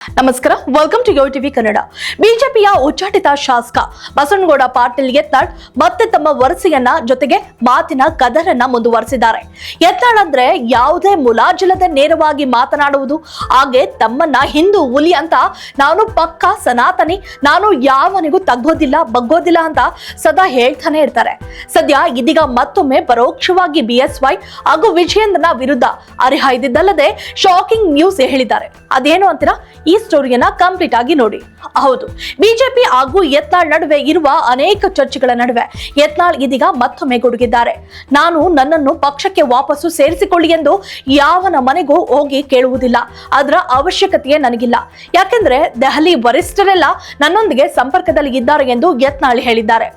ನಮಸ್ಕಾರ welcome to yo TV Kannada ಬಿಜೆಪಿಯ ಉಚ್ಚಾಟಿತ ಶಾಸಕ ಬಸವನಗೌಡ ಪಾಟೀಲ್ ಯತ್ನಾಳ್ ಮತ್ತೆ ತಮ್ಮ ವರಸೆಯನ್ನ ಜೊತೆಗೆ ಮಾತಿನ ಕದರನ್ನ ಮುಂದುವರೆಸಿದ್ದಾರೆ. ಯತ್ನಾಳ್ ಅಂದ್ರೆ ಯಾವುದೇ ಮುಲಾಜಿಲ್ಲದೆ ನೇರವಾಗಿ ಮಾತನಾಡುವುದು, ಹಾಗೆ ತಮ್ಮನ್ನ ಹಿಂದೂ ಹುಲಿ ಅಂತ ನಾನು ಪಕ್ಕ ಸನಾತನಿ, ನಾನು ಯಾವನಿಗೂ ತಗ್ಗೋದಿಲ್ಲ, ಬಗ್ಗೋದಿಲ್ಲ ಅಂತ ಸದಾ ಹೇಳ್ತಾನೆ ಇರ್ತಾರೆ. ಸದ್ಯ ಇದೀಗ ಮತ್ತೊಮ್ಮೆ ಪರೋಕ್ಷವಾಗಿ ಬಿಎಸ್ವೈ ಹಾಗೂ ವಿಜಯೇಂದ್ರನ ವಿರುದ್ಧ ಅರಿಹಾಯ್ದಿದ್ದಲ್ಲದೆ ಶಾಕಿಂಗ್ ನ್ಯೂಸ್ ಹೇಳಿದ್ದಾರೆ. ಅದೇನು ಅಂತೀರಾ? ಈ ಸ್ಟೋರಿಯನ್ನ ಕಂಪ್ಲೀಟ್ ಆಗಿ ನೋಡಿ. ಹೌದು ಬಿಜೆಪಿ ಹಾಗೂ ಯತ್ನಾಳ್ ನಡುವೆ ಇರುವ ಅನೇಕ ಚರ್ಚೆಗಳ ನಡುವೆ ಯತ್ನಾಳ್ ಇದೀಗ ಮತ್ತೊಮ್ಮೆ ಗುಡುಗಿದ್ದಾರೆ. ನಾನು ನನ್ನನ್ನು ಪಕ್ಷಕ್ಕೆ ವಾಪಸ್ಸು ಸೇರಿಸಿಕೊಳ್ಳಿ ಎಂದು ಯಾವನ ಮನೆಗೂ ಹೋಗಿ ಕೇಳುವುದಿಲ್ಲ. ಅದರ ಅವಶ್ಯಕತೆಯೇ ನನಗಿಲ್ಲ. ಯಾಕೆಂದ್ರೆ ದೆಹಲಿ ವರಿಷ್ಠರೆಲ್ಲ ನನ್ನೊಂದಿಗೆ ಸಂಪರ್ಕದಲ್ಲಿ ಇದ್ದಾರೆ ಎಂದು ಯತ್ನಾಳ್ ಹೇಳಿದ್ದಾರೆ.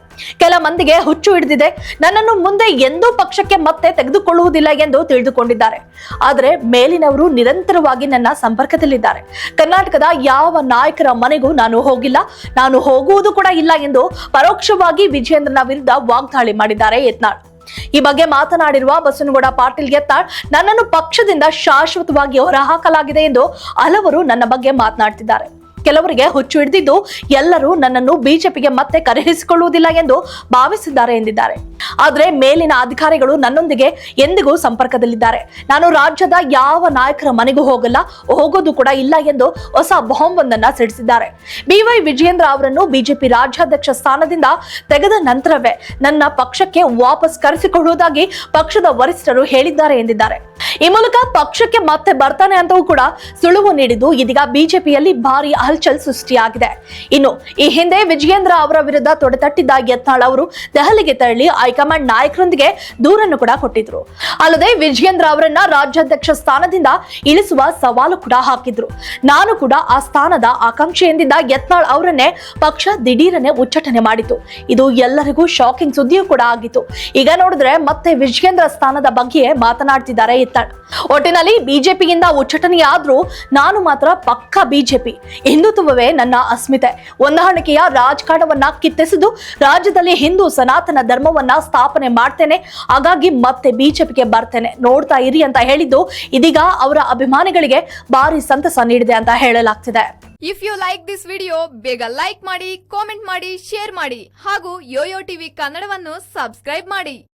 ಕೆಲ ಮಂದಿಗೆ ಹುಚ್ಚು ಹಿಡಿದಿದೆ. ನನ್ನನ್ನು ಮುಂದೆ ಎಂದೂ ಪಕ್ಷಕ್ಕೆ ಮತ್ತೆ ತೆಗೆದುಕೊಳ್ಳುವುದಿಲ್ಲ ಎಂದು ತಿಳಿದುಕೊಂಡಿದ್ದಾರೆ. ಆದರೆ ಮೇಲಿನವರು ನಿರಂತರವಾಗಿ ನನ್ನ ಸಂಪರ್ಕದಲ್ಲಿದ್ದಾರೆ. ಕರ್ನಾಟಕದ ಯಾವ ನಾಯಕರ ಮನೆಗೂ ನಾನು ಹೋಗಿಲ್ಲ. ನಾನು ಹೋಗುವುದು ಕೂಡ ಇಲ್ಲ ಎಂದು ಪರೋಕ್ಷವಾಗಿ ವಿಜಯೇಂದ್ರನ ವಿರುದ್ಧ ವಾಗ್ದಾಳಿ ಮಾಡಿದ್ದಾರೆ ಯತ್ನಾಳ್. ಈ ಬಗ್ಗೆ ಮಾತನಾಡಿರುವ ಬಸವನಗೌಡ ಪಾಟೀಲ್ ಯತ್ನಾಳ್, ನನ್ನನ್ನು ಪಕ್ಷದಿಂದ ಶಾಶ್ವತವಾಗಿ ಹೊರಹಾಕಲಾಗಿದೆ ಎಂದು ಹಲವರು ನನ್ನ ಬಗ್ಗೆ ಮಾತನಾಡ್ತಿದ್ದಾರೆ. ಕೆಲವರಿಗೆ ಹುಚ್ಚು ಹಿಡಿದಿದ್ದು ಎಲ್ಲರೂ ನನ್ನನ್ನು ಬಿಜೆಪಿಗೆ ಮತ್ತೆ ಕರೆಯಿಸಿಕೊಳ್ಳುವುದಿಲ್ಲ ಎಂದು ಭಾವಿಸಿದ್ದಾರೆ ಎಂದಿದ್ದಾರೆ. ಆದರೆ ಮೇಲಿನ ಅಧಿಕಾರಿಗಳು ನನ್ನೊಂದಿಗೆ ಎಂದಿಗೂ ಸಂಪರ್ಕದಲ್ಲಿದ್ದಾರೆ. ನಾನು ರಾಜ್ಯದ ಯಾವ ನಾಯಕರ ಮನೆಗೂ ಹೋಗಲ್ಲ, ಹೋಗೋದು ಕೂಡ ಇಲ್ಲ ಎಂದು ಹೊಸ ಬಾಂಬ್ ಸಿಡಿಸಿದ್ದಾರೆ. ಬಿವೈ ವಿಜಯೇಂದ್ರ ಅವರನ್ನು ಬಿಜೆಪಿ ರಾಜ್ಯಾಧ್ಯಕ್ಷ ಸ್ಥಾನದಿಂದ ತೆಗೆದ ನಂತರವೇ ನನ್ನ ಪಕ್ಷಕ್ಕೆ ವಾಪಸ್ ಕರೆಸಿಕೊಳ್ಳುವುದಾಗಿ ಪಕ್ಷದ ವರಿಷ್ಠರು ಹೇಳಿದ್ದಾರೆ ಎಂದಿದ್ದಾರೆ. ಈ ಮೂಲಕ ಪಕ್ಷಕ್ಕೆ ಮತ್ತೆ ಬರ್ತಾನೆ ಅಂತವೂ ಕೂಡ ಸುಳುವು ನೀಡಿದ್ದು ಇದೀಗ ಬಿಜೆಪಿಯಲ್ಲಿ ಭಾರಿ ಹಲ್ಚಲ್ ಸೃಷ್ಟಿಯಾಗಿದೆ. ಇನ್ನು ಈ ಹಿಂದೆ ವಿಜಯೇಂದ್ರ ಅವರ ವಿರುದ್ಧ ತೊಡೆತಟ್ಟಿದ್ದ ಯತ್ನಾಳ್ ಅವರು ದೆಹಲಿಗೆ ತೆರಳಿ ಹೈಕಮಾಂಡ್ ನಾಯಕರೊಂದಿಗೆ ದೂರನ್ನು ಕೂಡ ಕೊಟ್ಟಿದ್ರು. ಅಲ್ಲದೆ ವಿಜಯೇಂದ್ರ ಅವರನ್ನ ರಾಜ್ಯಾಧ್ಯಕ್ಷ ಸ್ಥಾನದಿಂದ ಇಳಿಸುವ ಸವಾಲು ಕೂಡ ಹಾಕಿದ್ರು. ನಾನು ಕೂಡ ಆ ಸ್ಥಾನದ ಆಕಾಂಕ್ಷೆ ಎಂದಿದ್ದ ಯತ್ನಾಳ್ ಅವರನ್ನೇ ಪಕ್ಷ ದಿಢೀರನೆ ಉಚ್ಚಟನೆ ಮಾಡಿತು. ಇದು ಎಲ್ಲರಿಗೂ ಶಾಕಿಂಗ್ ಸುದ್ದಿಯೂ ಕೂಡ ಆಗಿತ್ತು. ಈಗ ನೋಡಿದ್ರೆ ಮತ್ತೆ ವಿಜಯೇಂದ್ರ ಸ್ಥಾನದ ಬಗ್ಗೆಯೇ ಮಾತನಾಡ್ತಿದ್ದಾರೆ ಯತ್ನಾಳ್. ಒಟ್ಟಿನಲ್ಲಿ ಬಿಜೆಪಿಯಿಂದ ಉಚ್ಚಟನೆಯಾದ್ರೂ ನಾನು ಮಾತ್ರ ಪಕ್ಕ ಬಿಜೆಪಿ. ಹಿಂದುತ್ವವೇ ನನ್ನ ಅಸ್ಮಿತೆ. ಹೊಂದಾಣಿಕೆಯ ರಾಜಕಾರಣವನ್ನ ಕಿತ್ತೆಸೆದು ರಾಜ್ಯದಲ್ಲಿ ಹಿಂದೂ ಸನಾತನ ಧರ್ಮವನ್ನ ಸ್ಥಾಪನೆ ಮಾಡ್ತೇನೆ. ಹಾಗಾಗಿ ಮತ್ತೆ ಬಿಜೆಪಿಗೆ ಬರ್ತೇನೆ. ನೋಡ್ತಾ ಇರಿ ಅಂತ ಹೇಳಿದ್ದು ಇದೀಗ ಅವರ ಅಭಿಮಾನಿಗಳಿಗೆ ಭಾರಿ ಸಂತಸ ನೀಡಿದೆ ಅಂತ ಹೇಳಲಾಗ್ತಿದೆ. If you like this video ಬೇಗ ಲೈಕ್ ಮಾಡಿ ಕಾಮೆಂಟ್ ಮಾಡಿ ಶೇರ್ ಮಾಡಿ ಹಾಗೂ ಯೋಯೋ ಟಿವಿ ಕನ್ನಡವನ್ನು ಸಬ್ಸ್ಕ್ರೈಬ್ ಮಾಡಿ.